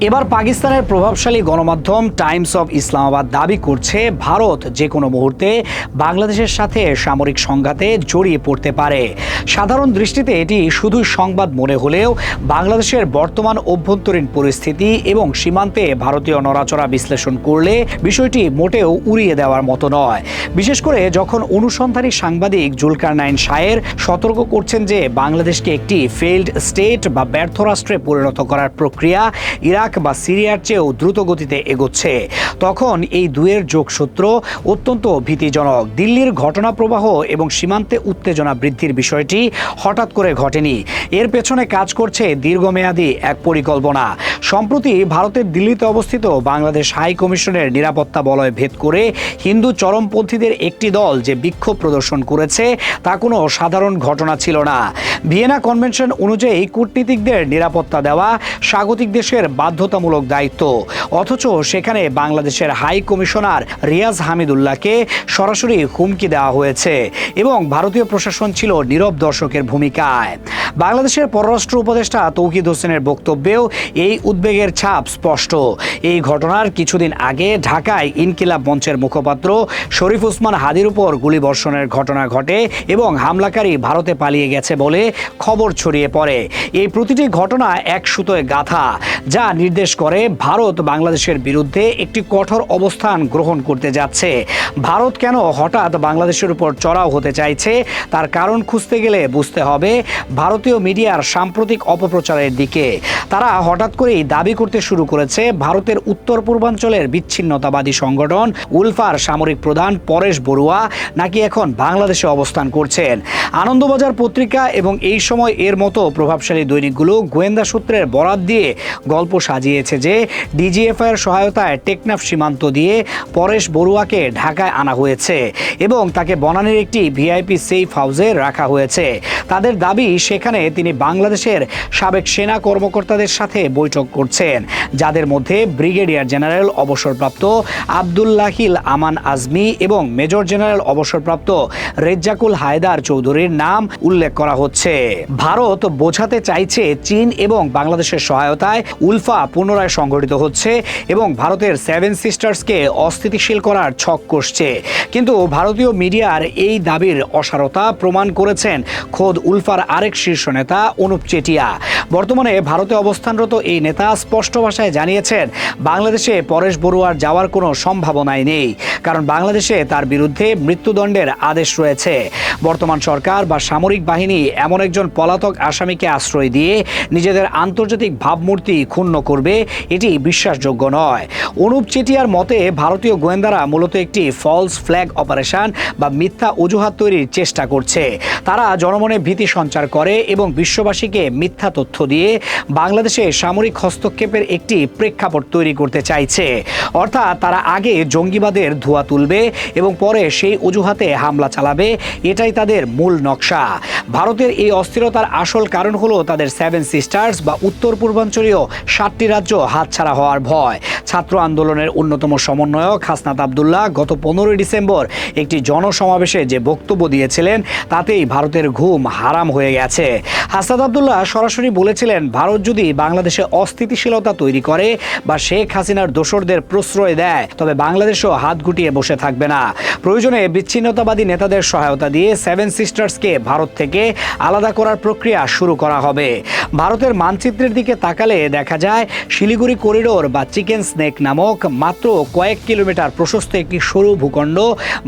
এবার পাকিস্তানের প্রভাবশালী গণমাধ্যম টাইমস অব ইসলামাবাদ দাবি করছে, ভারত যে কোনো মুহূর্তে বাংলাদেশের সাথে সামরিক সংঘাতে জড়িয়ে পড়তে পারে। সাধারণ দৃষ্টিতে এটি শুধু সংবাদ মনে হলেও বাংলাদেশের বর্তমান অভ্যন্তরীণ পরিস্থিতি এবং সীমান্তে ভারতীয় নড়াচড়া বিশ্লেষণ করলে বিষয়টি মোটেও উড়িয়ে দেওয়ার মতো নয়। বিশেষ করে যখন অনুসন্ধানী সাংবাদিক জুলকার নাইন শায়ের সতর্ক করছেন যে বাংলাদেশকে একটি ফেইল্ড স্টেট বা ব্যর্থ রাষ্ট্রে পরিণত করার প্রক্রিয়া ইরাক বা সিরিয়ার চেয়েও দ্রুত গতিতে এগোচ্ছে। তখন এই দুয়ের যোগসূত্র অত্যন্ত ভীতিজনক। দিল্লির ঘটনা প্রবাহ এবং সীমান্তে উত্তেজনা বৃদ্ধির বিষয়টি হঠাৎ করে ঘটেনি। এর পেছনে কাজ করছে দীর্ঘমেয়াদী এক পরিকল্পনা। সম্প্রতি ভারতের দিল্লিতে অবস্থিত বাংলাদেশ হাই কমিশনের নিরাপত্তা বলয় ভেদ করে হিন্দু চরমপন্থীদের একটি দল যে বিক্ষোভ প্রদর্শন করেছে, তা কোনো সাধারণ ঘটনা ছিল না। ভিয়েনা কনভেনশন অনুযায়ী কূটনীতিকদের নিরাপত্তা দেওয়া স্বাগতিক দেশের বাধ্যতামূলক দায়িত্ব। অথচ সেখানে বাংলাদেশের হাই কমিশনার রিয়াজ হামিদুল্লাহকে সরাসরি হুমকি দেওয়া হয়েছে এবং ভারতীয় প্রশাসন ছিল নীরব দর্শকের ভূমিকায়। বাংলাদেশের পররাষ্ট্র উপদেষ্টা তৌকিদ হোসেনের বক্তব্যেও এই উদ্বেগের ছাপ স্পষ্ট। এই ঘটনার কিছুদিন আগে ঢাকায় ইনকিলাব মঞ্চের মুখপাত্র শরীফ উসমান হাদির উপর গুলিবর্ষণের ঘটনা ঘটে এবং হামলাকারী ভারতে পালিয়ে গেছে বলে খবর ছড়িয়ে পড়ে। এই প্রতিটি ঘটনা এক সুতোয় গাথা, যা নির্দেশ করে ভারত বাংলাদেশের বিরুদ্ধে একটি কঠোর অবস্থান গ্রহণ করতে যাচ্ছে। ভারত কেন হঠাৎ বাংলাদেশের উপর চড়াও হতে চাইছে, তার কারণ খুঁজতে গেলে বুঝতে হবে ভারতীয় মিডিয়ার সাম্প্রতিক অপপ্রচারের দিকে। তারা হঠাৎ করেই দাবি করতে শুরু করেছে, ভারতের উত্তর পূর্বাঞ্চলের বিচ্ছিন্নতাবাদী সংগঠন উলফার সামরিক প্রধান পরেশ বড়ুয়া নাকি এখন বাংলাদেশে অবস্থান করছেন। আনন্দবাজার পত্রিকা এবং এই সময় এর মতো প্রভাবশালী দৈনিকগুলো গোয়েন্দা সূত্রের বরাত দিয়ে গল্প সাজিয়েছে যে ডিজিএফআই এর সহায়তায় টেকনাফ সীমান্ত দিয়ে পরেশ বড়ুয়াকে ঢাকায় আনা হয়েছে এবং তাকে বনানীর একটি ভিআইপি সেফ হাউসে রাখা হয়েছে। তাদের দাবি, সেখানে তিনি বাংলাদেশের সাবেক সেনা কর্মকর্তাদের সাথে বৈঠক করছেন, যাদের মধ্যে ব্রিগেডিয়ার জেনারেল অবসরপ্রাপ্ত আবদুল্লাহিল আমান আজমি এবং মেজর জেনারেল অবসরপ্রাপ্ত রেজ্জাকুল হায়দার চৌধুরীর নাম উল্লেখ করা হচ্ছে। ভারত বোঝাতে চাইছে চীন এবং বাংলাদেশের সহায়তায় উলফা পুনরায় সংগঠিত হচ্ছে এবং ভারতের সেভেন সিস্টার্সকে অস্থিতিশীল করার ছক কষছে। কিন্তু ভারতীয় মিডিয়ার এই দাবির অসারতা প্রমাণ করেছেন খোদ উলফার আরেক শীর্ষ নেতা অনুপ চেটিয়া। বর্তমানে ভারতে অবস্থানরত এই নেতা স্পষ্ট ভাষায় জানিয়েছেন, বাংলাদেশে পরেশ বড়ুয়ার যাওয়ার কোনো সম্ভাবনাই নেই, কারণ বাংলাদেশে তার বিরুদ্ধে মৃত্যুদণ্ডের আদেশ রয়েছে। বর্তমান সরকার বা সামরিক বাহিনী এমন একজন পলাতক আসামিকে আশ্রয় দিয়ে নিজেদের আন্তর্জাতিক ভাবমূর্তি ক্ষুণ্ণ করবে এটি বিশ্বাসযোগ্য নয়। অনুপ চেটিয়ার মতে, ভারতীয় গোয়েন্দারা মূলত একটি ফলস ফ্ল্যাগ অপারেশন বা মিথ্যা অজুহাত তৈরির চেষ্টা করছে। তারা জনমনে ভীতি সঞ্চার করে এবং বিশ্ববাসীকে মিথ্যা তথ্য দিয়ে বাংলাদেশে সামরিক হস্তক্ষেপের একটি প্রেক্ষাপট তৈরি করতে চাইছে। অর্থাৎ তারা আগে জঙ্গিবাদের ধোয়া তুলবে এবং পরে সেই অজুহাতে হামলা চালাবে, এটাই তাদের মূল নকশা। ভারতের এই অস্থিরতার আসল কারণ হলো তাদের সেভেন সিস্টার্স বা উত্তর পূর্বাঞ্চলীয় সাতটি রাজ্য হাতছাড়া হওয়ার ভয়। ছাত্র আন্দোলনের অন্যতম সমন্বয়ক হাসনাত আবদুল্লাহ গত পনেরোই ডিসেম্বর একটি জনসমাবেশে যে বক্তব্য দিয়েছিলেন, তাতেই ভারতের ঘুম হারাম হয়ে গেছে। হাসনাত আবদুল্লাহ সরাসরি বলেছিলেন, ভারত যদি বাংলাদেশে অস্থিতিশীলতা তৈরি করে বা শেখ হাসিনার দোসরদের প্রশ্রয় দেয়, তবে বাংলাদেশও হাত গুটিয়ে বসে থাকবে না। প্রয়োজনে বিচ্ছিন্নতাবাদী নেতাদের সহায়তা দিয়ে সেভেন সিস্টার্সকে ভারত থেকে আলাদা করার প্রক্রিয়া শুরু করা হবে। ভারতের মানচিত্রের দিকে তাকালে দেখা যায়, শিলিগুড়ি করিডোর বা চিকেন নামক মাত্র কয়েক কিলোমিটার প্রশস্ত একটি সরু ভূখণ্ড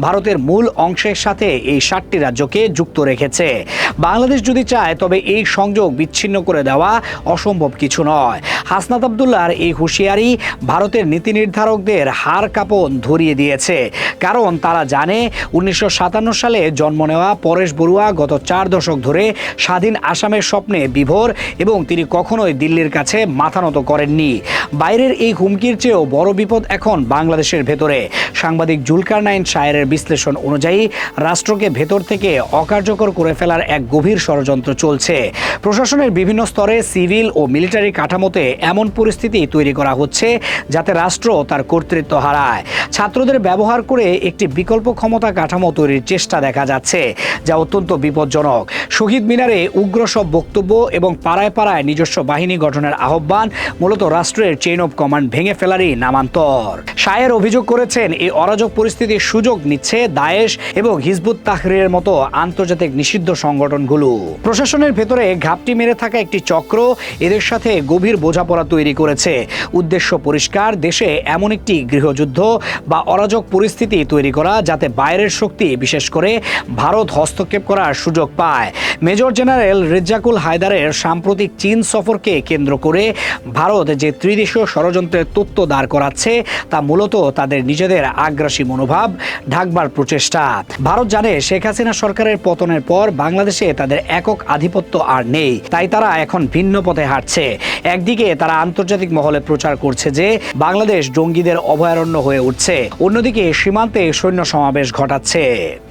ভারতের মূল অংশের সাথে এই সাতটি রাজ্যকে যুক্ত রেখেছে। বাংলাদেশ যদি চায়, তবে এই সংযোগ বিচ্ছিন্ন করে দেওয়া অসম্ভব কিছু নয়। হাসনাত আবদুল্লাহর এই হুঁশিয়ারি ভারতের নীতি নির্ধারকদের হার কাঁপন ধরিয়ে দিয়েছে। কারণ তারা জানে, উনিশশো সাতান্ন সালে জন্ম নেওয়া পরেশ বড়ুয়া গত চার দশক ধরে স্বাধীন আসামের স্বপ্নে বিভোর এবং তিনি কখনোই দিল্লির কাছে মাথা নত করেননি। বাইরের এই হুমকির চেয়েও বড় বিপদ এখন বাংলাদেশের ভেতরে। সাংবাদিক জুলকার নাইন শায়ের বিশ্লেষণ অনুযায়ী, রাষ্ট্রকে ভেতর থেকে অকার্যকর করে ফেলার এক গভীর ষড়যন্ত্র চলছে। প্রশাসনের বিভিন্ন স্তরে সিভিল ও মিলিটারি কাঠামোতে এমন পরিস্থিতি তৈরি করা হচ্ছে যাতে রাষ্ট্র তার কর্তৃত্ব হারায়। ছাত্রদের ব্যবহার করে একটি বিকল্প ক্ষমতা কাঠামো তৈরির চেষ্টা দেখা যাচ্ছে, যা অত্যন্ত বিপজ্জনক। শহীদ মিনারে উগ্র সব বক্তব্য এবং পাড়ায় পাড়ায় নিজস্ব বাহিনী গঠনের আহ্বান মূলত রাষ্ট্রের চেইন অব কমান্ড ভেঙে ফেলারই নামান্তর শায়ের অভিযোগ করেছেন, এই অরাজক পরিস্থিতির সুযোগ নিচ্ছে দায়েশ এবং হিজবুত তাহরিরের মতো আন্তর্জাতিক নিষিদ্ধ সংগঠনগুলো। প্রশাসনের ভেতরে ঘাপটি মেরে থাকা একটি চক্র এদের সাথে গভীর বোঝাপড়া তৈরি করেছে। উদ্দেশ্য পরিষ্কার, দেশে এমন একটি গৃহযুদ্ধ বা অরাজক পরিস্থিতি তৈরি করা যাতে বাইরের শক্তি, বিশেষ করে ভারত হস্তক্ষেপ করার সুযোগ পায়। মেজর জেনারেল রেজ্জাকুল হায়দারের সাম্প্রতিক চীন সফরকে কেন্দ্র করে ভারত যে ত্রিদেশীয় ষড়যন্ত্রের তত্ত্ব দাঁড় করাচ্ছে তা মূলত তাদের নিজেদের আগ্রাসী মনোভাব ঢাকবার প্রচেষ্টা। ভারত জানে শেখ হাসিনা সরকারের পতনের পর বাংলাদেশে তাদের একক আধিপত্য আর নেই। তাই তারা এখন ভিন্ন পথে হাঁটছে। একদিকে তারা আন্তর্জাতিক মহলে প্রচার করছে যে বাংলাদেশ জঙ্গিদের অভয়ারণ্য হয়ে উঠছে। অন্যদিকে সীমান্তে সৈন্য সমাবেশ ঘটাচ্ছে।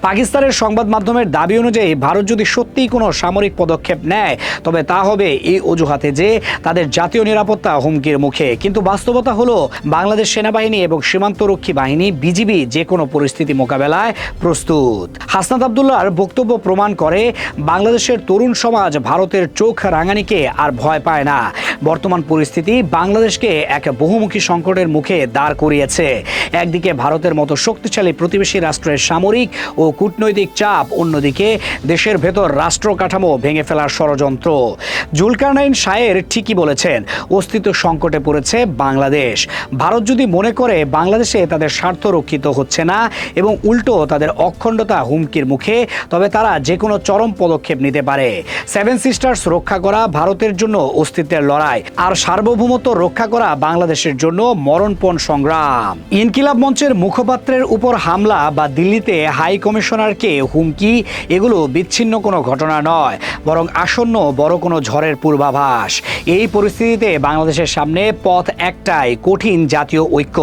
পাকিস্তানের সংবাদ মাধ্যমের দাবি অনুযায়ী ভারত যদি সত্যিই কোনো সামরিক পদক্ষেপ নেয়, তবে তা হবে এই অজুহাতে যে তাদের জাতীয় নিরাপত্তা হুমকির মুখে। কিন্তু বাস্তবতা হলো, বাংলাদেশ সেনাবাহিনী এবং সীমান্তরক্ষী বাহিনী বিজিবি যে কোনো পরিস্থিতি মোকাবেলায় প্রস্তুত। হাসনাত আবদুল্লাহর বক্তব্য প্রমাণ করে, বাংলাদেশের তরুণ সমাজ ভারতের চোখ রাঙানিকে আর ভয় পায় না। বর্তমান পরিস্থিতি বাংলাদেশকে এক বহুমুখী সংকটের মুখে দাঁড় করিয়েছে। একদিকে ভারতের মতো শক্তিশালী প্রতিবেশী রাষ্ট্রের সামরিক ও কূটনৈতিক চাপ, অন্যদিকে দেশের ভেতর রাষ্ট্র কাঠামো ভেঙে ফেলার ষড়যন্ত্র। জুলকারনাইন শায়ের ঠিকই বলেছেন, অস্তিত্ব সংকটে পড়েছে বাংলাদেশ। ভারত যদি মনে করে বাংলাদেশে তাদের স্বার্থ রক্ষিত হচ্ছে না এবং উল্টো তাদের অখণ্ডতা হুমকির মুখে, তবে তারা যে কোনো চরম পদক্ষেপ নিতে পারে। সেভেন সিস্টার্স রক্ষা করা ভারতের জন্য অস্তিত্বের লড়াই, আর সার্বভৌমত্ব রক্ষা করা বাংলাদেশের জন্য মরণপণ সংগ্রাম। ইনকিলাব মঞ্চের মুখপাত্রের উপর হামলা বা দিল্লিতে হাই কমিশনারকে হুমকি, এগুলো বিচ্ছিন্ন কোনো ঘটনা নয়, বরং আসন্ন বড় কোনো ঝড়ের পূর্বাভাস। এই পরিস্থিতিতে বাংলাদেশের সামনে পথ একটাই, কঠিন জাতীয় ঐক্য।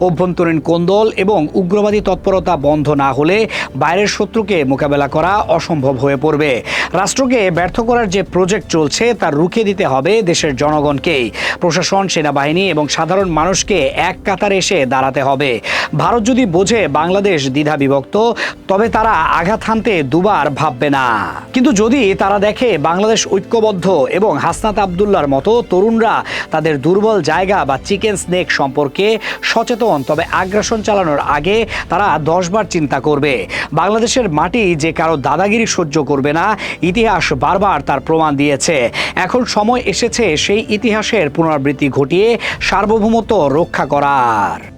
অভ্যন্তরীণ কোন্দল এবং উগ্রবাদী তৎপরতা বন্ধ না হলে বাইরের শত্রুকে মোকাবেলা করা অসম্ভব হয়ে পড়বে। রাষ্ট্রকে ব্যর্থ করার যে প্রজেক্ট চলছে তা রুখে দিতে হবে দেশের জনগণকেই। প্রশাসন, সেনাবাহিনী এবং সাধারণ মানুষকে এক কাতারে এসে দাঁড়াতে হবে। ভারত যদি বোঝে বাংলাদেশ দ্বিধা বিভক্ত, তবে তারা আঘাত হানতে দুবার ভাববে না। কিন্তু যদি তারা দেখে বাংলাদেশ ঐক্যবদ্ধ এবং হাসনাত আবদুল্লার মতো তরুণরা তাদের দুর্বল জায়গা বা চিকেন স্নেক সম্পর্কে সচেতন, তবে আগ্রাসন চালানোর আগে তারা দশবার চিন্তা করবে। বাংলাদেশের মাটি যে কারও দাদাগিরি সহ্য করবে না, ইতিহাস বারবার তার প্রমাণ দিয়েছে। এখন সময় এসেছে সেই ইতিহাসের পুনরাবৃত্তি ঘটিয়ে সার্বভৌমত্ব রক্ষা করার।